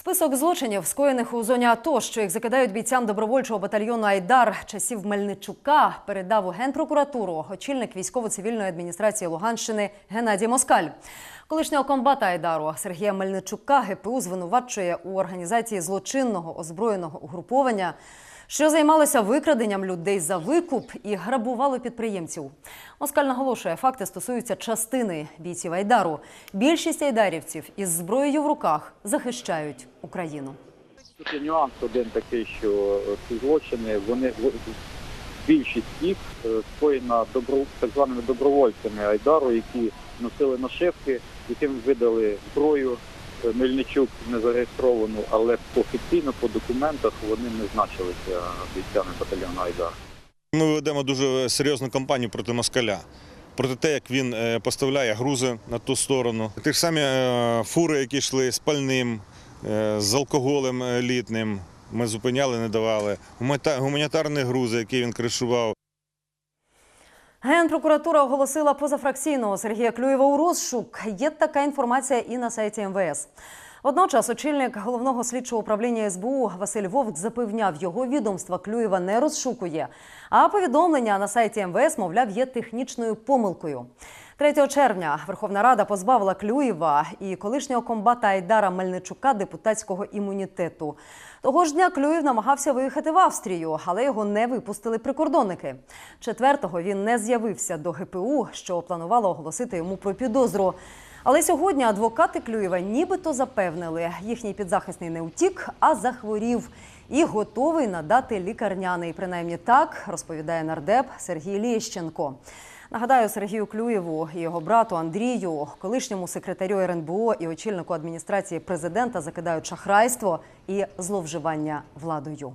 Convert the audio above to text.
Список злочинів, скоєних у зоні АТО, що їх закидають бійцям добровольчого батальйону Айдар часів Мельничука, передав у генпрокуратуру очільник військово-цивільної адміністрації Луганщини Геннадій Москаль. Колишнього комбата Айдару Сергія Мельничука ГПУ звинувачує у організації злочинного озброєного угруповання, що займалося викраденням людей за викуп і грабувало підприємців. Москаль наголошує, факти стосуються частини бійців Айдару. Більшість айдарівців із зброєю в руках захищають Україну. Тут є нюанс один такий, що ці злочини, вони більшість їх е, скоєна добро, так званими добровольцями Айдару, які носили нашивки, яким видали зброю. Мельничук не зареєстровану, але офіційно по документах вони не значилися бійцями батальйону Айдар. Ми ведемо дуже серйозну кампанію проти москаля. Проти те, як він е, поставляє грузи на ту сторону. Ті ж самі е, фури, які йшли з пальним, е, з алкоголем літним, ми зупиняли, не давали. Гуманіта- Гуманітарні грузи, які він кришував. Генпрокуратура оголосила позафракційного Сергія Клюєва у розшук. Є така інформація і на сайті МВС. Водночас очільник головного слідчого управління СБУ Василь Вовк запевняв, його відомства Клюєва не розшукує. А повідомлення на сайті МВС, мовляв, є технічною помилкою. 3 червня Верховна Рада позбавила Клюєва і колишнього комбата Айдара Мельничука депутатського імунітету. Того ж дня Клюєв намагався виїхати в Австрію, але його не випустили прикордонники. Четвертого він не з'явився до ГПУ, що планувало оголосити йому про підозру. Але сьогодні адвокати Клюєва нібито запевнили, їхній підзахисний не утік, а захворів і готовий надати лікарняний. Принаймні так розповідає нардеп Сергій Лєщенко. Нагадаю, Сергію Клюєву і його брату Андрію, колишньому секретарю РНБО і очільнику адміністрації президента закидають шахрайство і зловживання владою.